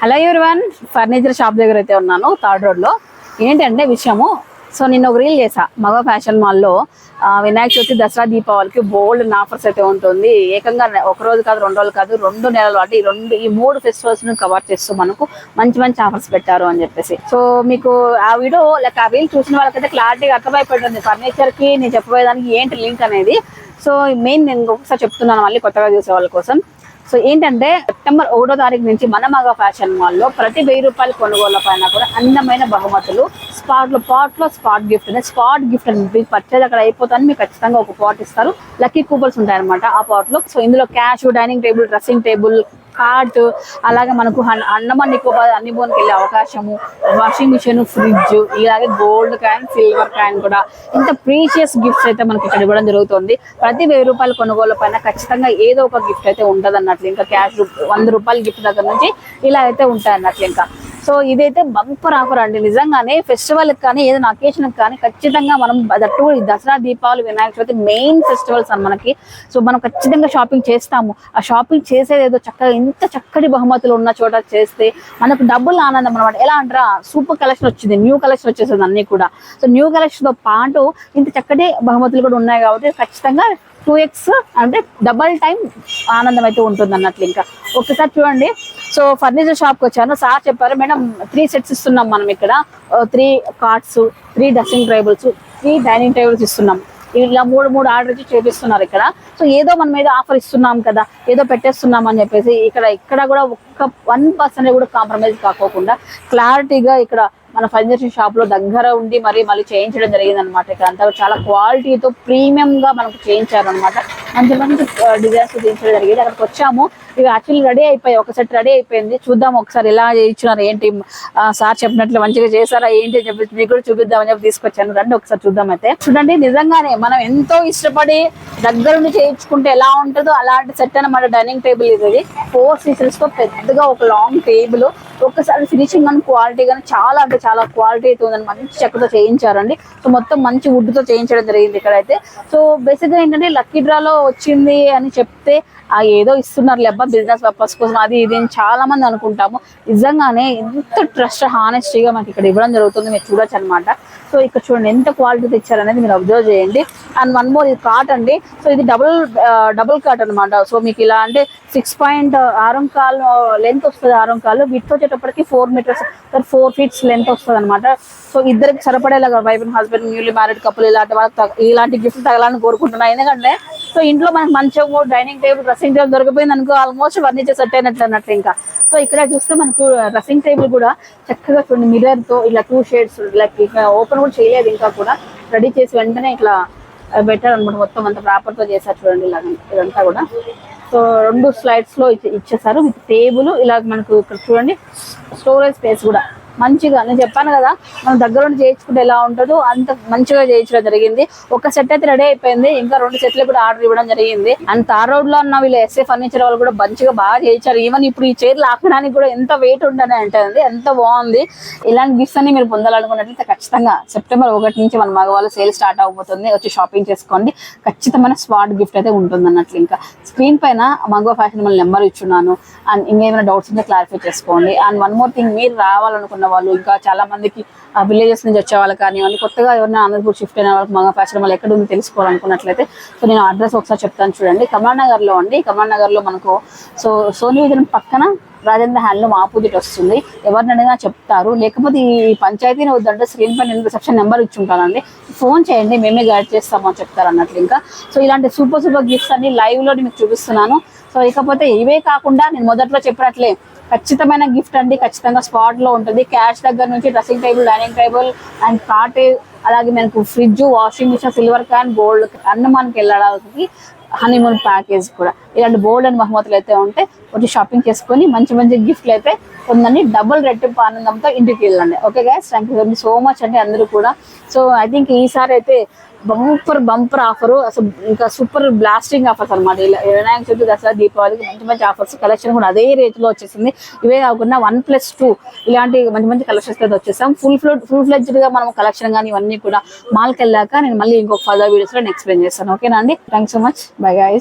Hello everyone furniture shop దగ్గర అయితే ఉన్నాను థర్డ్ రోడ్లో ఏంటంటే విషయము సో నిన్న ఒక రీల్ చేసా మగ ఫ్యాషన్ మాల్లో వినాయక చవితి దసరా దీపావళికి బోల్డ్ ఆఫర్స్ అయితే ఉంటుంది. ఏకంగా ఒక రోజు కాదు రెండు రోజులు కాదు రెండు నెలలు అంటే ఈ రెండు ఈ మూడు ఫెస్టివల్స్ను కవర్ చేస్తూ మనకు మంచి మంచి ఆఫర్స్ పెట్టారు అని చెప్పేసి. సో మీకు ఆ వీడియో లైక్ ఆ రీల్ చూసిన వాళ్ళకైతే క్లారిటీగా అర్థమైపోతుంది ఫర్నిచర్కి నేను చెప్పబోయేదానికి ఏంటి లింక్ అనేది. సో మెయిన్ నేను ఒకసారి చెప్తున్నాను మళ్ళీ కొత్తగా చూసే వాళ్ళ కోసం. సో ఏంటంటే సెప్టెంబర్ ఒకటో తారీఖు నుంచి మన మగ ఫ్యాషన్ మాల్లో ప్రతి వెయ్యి రూపాయల కొనుగోళ్ళ పైన కూడా అందమైన బహుమతులు స్పాట్లో పాట్లో స్పాట్ గిఫ్ట్ అనేది స్పాట్ గిఫ్ట్ అని మీకు పర్చేజ్ అక్కడ అయిపోతాను మీకు ఖచ్చితంగా ఒక పాట్ ఇస్తారు. లక్కీ కూపన్స్ ఉంటాయి అనమాట ఆ పాట్లో సో ఇందులో cash dining table dressing table cart అలాగే మనకు హన్- అండమాన్ నికోబార్ అన్ని బోన్కి వెళ్ళే అవకాశము వాషింగ్ మిషన్ ఫ్రిడ్జ్ ఇలాగే గోల్డ్ కాయిన్ సిల్వర్ కాయిన్ కూడా. ఇంత ప్రీషియస్ గిఫ్ట్స్ అయితే మనకి ఇక్కడ ఇవ్వడం జరుగుతుంది. ప్రతి వెయ్యి రూపాయల కొనుగోలు పైన ఖచ్చితంగా ఏదో ఒక గిఫ్ట్ అయితే ఉంటుంది అన్నట్లు ఇంకా క్యాష్ వంద రూపాయల గిఫ్ట్ దగ్గర నుంచి ఇలా అయితే ఉంటాయి అన్నట్లు ఇంకా. సో ఇదైతే బంపర్ ఆఫర్ అండి. నిజంగానే ఫెస్టివల్ కానీ ఏదైనా అకేషన్ కానీ ఖచ్చితంగా మనం దట్టు ఈ దసరా దీపావళి వినాయక చవితి మెయిన్ ఫెస్టివల్స్ అని మనకి. సో మనం ఖచ్చితంగా షాపింగ్ చేస్తాము. ఆ షాపింగ్ చేసేది ఏదో చక్కగా ఇంత చక్కటి బహుమతులు ఉన్న చోట చేస్తే మనకు డబ్బులు ఆనందం అనమాట ఎలా అంటారా? సూపర్ కలెక్షన్ వచ్చింది. న్యూ కలెక్షన్ వచ్చేసింది అన్ని కూడా. సో న్యూ కలెక్షన్తో పాటు ఇంత చక్కటి బహుమతులు కూడా ఉన్నాయి కాబట్టి ఖచ్చితంగా టూ ఎక్స్ అంటే డబల్ టైం ఆనందం అయితే ఉంటుంది అన్నట్లు ఇంకా. ఒకసారి చూడండి. సో ఫర్నిచర్ షాప్కి వచ్చాను. సార్ చెప్పారు మేడం త్రీ సెట్స్ ఇస్తున్నాం మనం ఇక్కడ. Three carts three dressing tables three dining tables ఇస్తున్నాం. ఇలా మూడు మూడు ఆర్డర్ ఇచ్చి చేపిస్తున్నారు ఇక్కడ. సో ఏదో మనం ఏదో ఆఫర్ ఇస్తున్నాం కదా. ఏదో పెట్టేస్తున్నాం అని చెప్పేసి ఇక్కడ ఇక్కడ కూడా ఒక్క వన్ పర్సెంట్ కూడా కాంప్రమైజ్ కాకోకుండా క్లారిటీగా ఇక్కడ మన ఫర్నిచర్ షాప్లో దగ్గర ఉండి మరి మళ్ళీ చేయించడం జరిగింది అనమాట ఇక్కడ అంతా చాలా క్వాలిటీతో ప్రీమియం గా మనకు చేయించారు అనమాట మంచి మంచి డిజైన్స్ చేయించడం జరిగింది. అక్కడికి వచ్చాము. ఇవి యాక్చువల్లీ రెడీ అయిపోయాయి. ఒక సెట్ రెడీ అయిపోయింది. చూద్దాం ఒకసారి ఎలా చేయించినారు ఏంటి సార్ చెప్పినట్లు మంచిగా చేశారా ఏంటి అని చెప్పి మీకు కూడా చూపిద్దామని చెప్పి తీసుకొచ్చాను. రండి ఒకసారి చూద్దాం అయితే. చూడండి నిజంగానే మనం ఎంతో ఇష్టపడి దగ్గరుండి చేయించుకుంటే ఎలా ఉంటుందో అలాంటి సెట్ అనమాట డైనింగ్ టేబుల్ ఇది. ఫోర్ సీజన్స్తో పెద్దగా ఒక లాంగ్ టేబుల్ ఒక్కసారి ఫినిషింగ్ కానీ క్వాలిటీ కానీ చాలా అంటే చాలా క్వాలిటీ అయితే ఉందని మంచి చెక్కతో చేయించారండి. సో మొత్తం మంచి వుడ్తో చేయించడం జరిగింది ఇక్కడైతే. సో బేసిక్గా ఏంటంటే లక్కీ డ్రాలో వచ్చింది అని చెప్తే ఏదో ఇస్తున్నారు లెబ్బ బిజినెస్ పర్పస్ కోసం అది ఇది అని చాలా మంది అనుకుంటాము. నిజంగానే ఎంత ట్రస్ట్ హానెస్టీగా మనకి ఇక్కడ ఇవ్వడం జరుగుతుంది మీరు చూడొచ్చు అనమాట సో ఇక్కడ చూడండి ఎంత క్వాలిటీ ఇచ్చారనేది మీరు అబ్జర్వ్ చేయండి. అండ్ వన్ మోర్ ఇది కాట్ అండి. సో ఇది డబుల్ డబుల్ కాట్ అనమాట సో మీకు ఇలా అంటే సిక్స్ పాయింట్ ఆరం కాల్ లెంత్ వస్తుంది ఆరం కాల్. విత్ వచ్చేటప్పటికి four meters four feet length వస్తుంది అనమాట సో ఇద్దరికి సరిపడేలాగా wife and husband newly married couple ఇలాంటి వాళ్ళకి తగ- ఇలాంటి గిఫ్ట్ తగలాలని కోరుకుంటున్నాను ఎందుకంటే సో ఇంట్లో మనకి మంచిగా డైనింగ్ టేబుల్ డ్రెస్సింగ్ టేబుల్ దొరికిపోయింది అనుకో ఆల్మోస్ట్ ఫర్నిచర్ సెట్ అయినట్లు అన్నట్టు ఇంకా. సో ఇక్కడ చూస్తే మనకు డ్రెస్సింగ్ టేబుల్ కూడా చక్కగా చూడండి మిర్రర్తో ఇలా టూ షేడ్స్ లైక్ ఓపెన్ కూడా చేయలేదు ఇంకా కూడా. రెడీ చేసి వెంటనే ఇట్లా బెటర్ అనమాట మొత్తం అంత ప్రాపర్తో చేశారు చూడండి ఇలా ఇదంతా కూడా. సో రెండు స్లైడ్స్లో ఇచ్చేసారు విత్ టేబుల్ ఇలా మనకు ఇక్కడ చూడండి స్టోరేజ్ స్పేస్ కూడా. మంచిగా నేను చెప్పాను కదా మనం దగ్గర ఉండి చేయించుకుంటే ఎలా ఉంటుందో అంత మంచిగా చేయించడం జరిగింది. ఒక సెట్ అయితే రెడీ అయిపోయింది ఇంకా రెండు సెట్లు కూడా ఆర్డర్ ఇవ్వడం జరిగింది. అండ్ తార్ రోడ్లో ఉన్న వీళ్ళు ఎస్ఏ ఫర్నిచర్ వాళ్ళు కూడా మంచిగా బాగా చేయించారు. ఈవెన్ ఇప్పుడు ఈ చైర్లు ఆకడానికి కూడా ఎంత వెయిట్ ఉండని అంటుంది ఎంత బాగుంది. ఇలాంటి గిఫ్ట్స్ అన్ని మీరు పొందాలనుకున్నట్లయితే ఖచ్చితంగా సెప్టెంబర్ ఒకటి నుంచి మన మగవాళ్ళు సేల్ స్టార్ట్ అవబోతుంది. వచ్చి షాపింగ్ చేసుకోండి. ఖచ్చితమైన స్పాట్ గిఫ్ట్ అయితే ఉంటుంది అన్నట్లు ఇంకా. స్క్రీన్ పైన మగవ ఫ్యాషన్ మళ్ళీ నెంబర్ ఇచ్చున్నాను. అండ్ ఇంకేమైనా డౌట్స్ ఉంటే క్లారిఫై చేసుకోండి. అండ్ వన్ మోర్ థింగ్ మీరు రావాలనుకున్న వాళ్ళు ఇంకా చాలా మందికి విలేజెస్ నుంచి వచ్చే వాళ్ళు కానివ్వండి కొత్తగా ఎవరైనా ఆంధ్రపూర్ షిఫ్ట్ అయిన వాళ్ళకి మగ ఫ్యాషన్ వాళ్ళు ఎక్కడ ఉంది తెలుసుకోవాలనుకున్నట్లయితే సో నేను అడ్రస్ ఒకసారి చెప్తాను చూడండి. కమాండ్లో అండి కమాండ్లో మనకు సో సోనీ విజన్ పక్కన రాజేంద్ర హ్యాండ్లూమ్ ఆపోజిట్ వస్తుంది. ఎవరిని అడిగినా చెప్తారు. లేకపోతే ఈ పంచాయతీని వద్దంటే స్క్రీన్ పైన రిసెప్షన్ నెంబర్ ఇచ్చి ఉంటానండి ఫోన్ చేయండి మేమే గైడ్ చేస్తామని చెప్తారు అన్నట్లు ఇంకా. సో ఇలాంటి సూపర్ సూపర్ గిఫ్ట్స్ అన్ని లైవ్లో మీకు చూపిస్తున్నాను. సో ఇకపోతే ఇవే కాకుండా నేను మొదట్లో చెప్పినట్లే ఖచ్చితమైన గిఫ్ట్ అండి ఖచ్చితంగా స్పాట్లో ఉంటుంది. క్యాష్ దగ్గర నుంచి dressing table dining table and cot అలాగే మనకు fridge washing machine silver can gold అన్ని మనకి వెళ్ళడానికి హనీమూన్ ప్యాకేజ్ కూడా. ఇలాంటి బోల్డ్ అండ్ బహుమతులు అయితే ఉంటే వచ్చి షాపింగ్ చేసుకొని మంచి మంచి గిఫ్ట్లు అయితే పొందండి డబుల్ రెట్టింపు ఆనందంతో ఇంటికి వెళ్ళండి. Okay guys thank you so much అండి అందరూ కూడా. సో ఐ థింక్ ఈసారి అయితే బంపర్ బంపర్ ఆఫర్ అసలు ఇంకా సూపర్ బ్లాస్టింగ్ ఆఫర్స్ అనమాట ఇలా వినాయక చవితి దసరా దీపావళికి మంచి మంచి ఆఫర్స్ కలెక్షన్ కూడా అదే రేట్లో వచ్చేసింది. ఇవే కాకుండా వన్ ప్లస్ టూ ఇలాంటి మంచి మంచి కలెక్షన్స్ అయితే వచ్చేసాం. ఫుల్ ఫ్లో ఫుల్ ఫ్లెడ్జ్డ్గా మనం కలెక్షన్ కానీ ఇవన్నీ కూడా మాల్కి వెళ్ళాక నేను మళ్ళీ ఇంకొక ఫర్దర్ వీడియోస్లో ఎక్స్ప్లెయిన్ చేస్తాను. ఓకేనా అండి? Thank so much bye guys